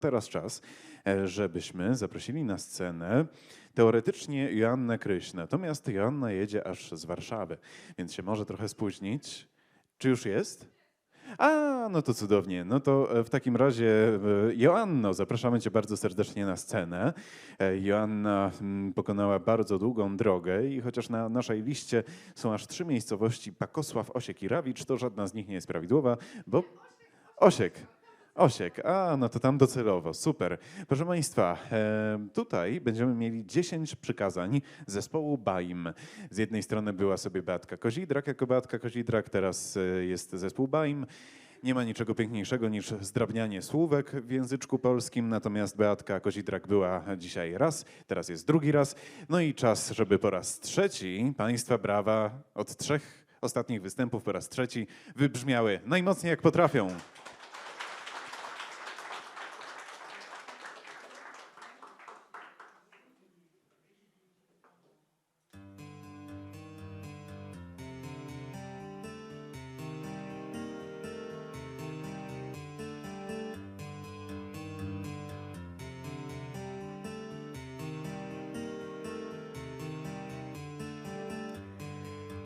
Teraz czas, e, żebyśmy zaprosili na scenę teoretycznie Joannę Kryś. Natomiast Joanna jedzie aż z Warszawy, więc się może trochę spóźnić. Czy już jest? A, no to cudownie. No to e, w takim razie, e, Joanno, zapraszamy Cię bardzo serdecznie na scenę. Joanna mm, pokonała bardzo długą drogę i chociaż na naszej liście są aż trzy miejscowości, Pakosław, Osiek i Rawicz, to żadna z nich nie jest prawidłowa, bo Osiek. Osiek, a no to tam docelowo, super. Proszę Państwa, tutaj będziemy mieli 10 przykazań zespołu BAIM. Z jednej strony była sobie Beatka Kozidrak jako Beatka Kozidrak, teraz e, jest zespół BAIM. Nie ma niczego piękniejszego niż zdrabnianie słówek w języczku polskim, natomiast Beatka Kozidrak była dzisiaj raz, teraz jest drugi raz. No i czas, żeby po raz trzeci Państwa brawa od trzech ostatnich występów po raz trzeci wybrzmiały najmocniej jak potrafią.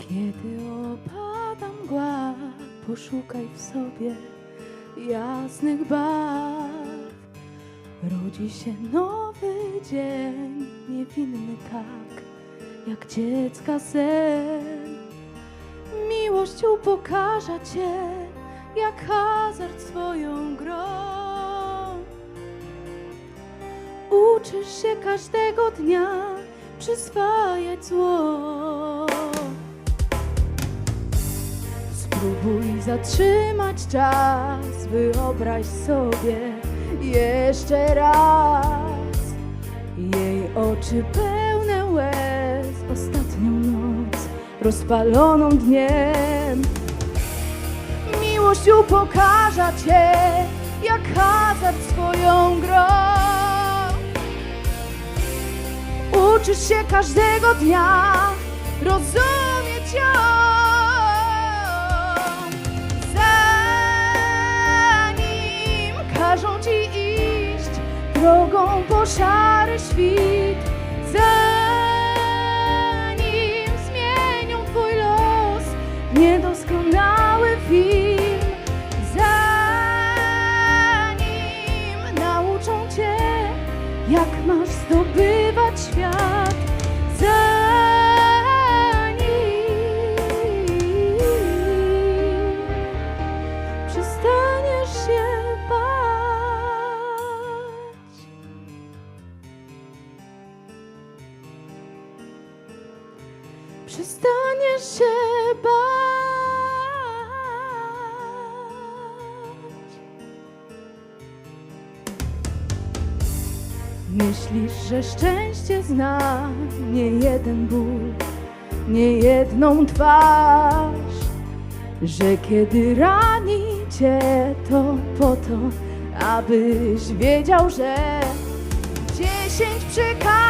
Kiedy opada mgła, poszukaj w sobie jasnych barw. Rodzi się nowy dzień, niewinny tak, jak dziecka sen. Miłość upokarza cię, jak hazard swoją grą. Uczysz się każdego dnia przyswajać zło. Spróbuj zatrzymać czas, wyobraź sobie jeszcze raz jej oczy pełne łez, ostatnią noc rozpaloną dniem. Miłość upokarza cię, jak hazard swoją grą. Uczysz się każdego dnia rozumieć ją. Każą ci iść drogą po szary świt, zanim zmienią twój los niedoskonały film, Przestaniesz się bać. Myślisz, że szczęście zna nie jeden ból, nie jedną twarz, że kiedy rani cię to po to, abyś wiedział, że dziesięć przykazań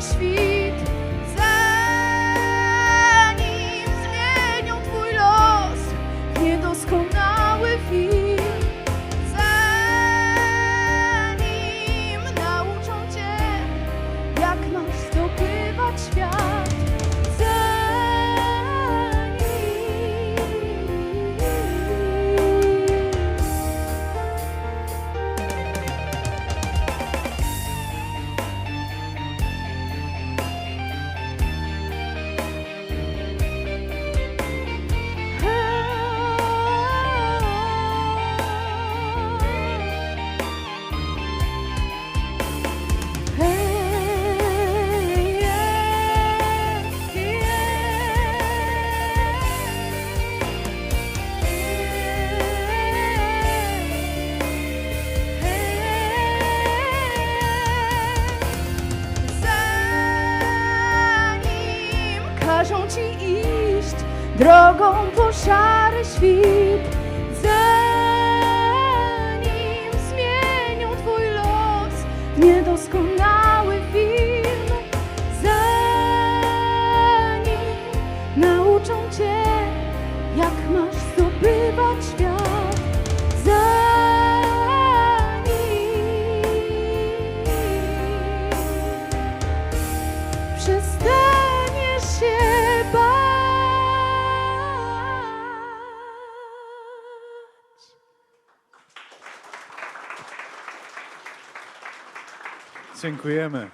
szary drogą po szary świt. Zanim zmienią Twój los w niedoskonały Dziękujemy.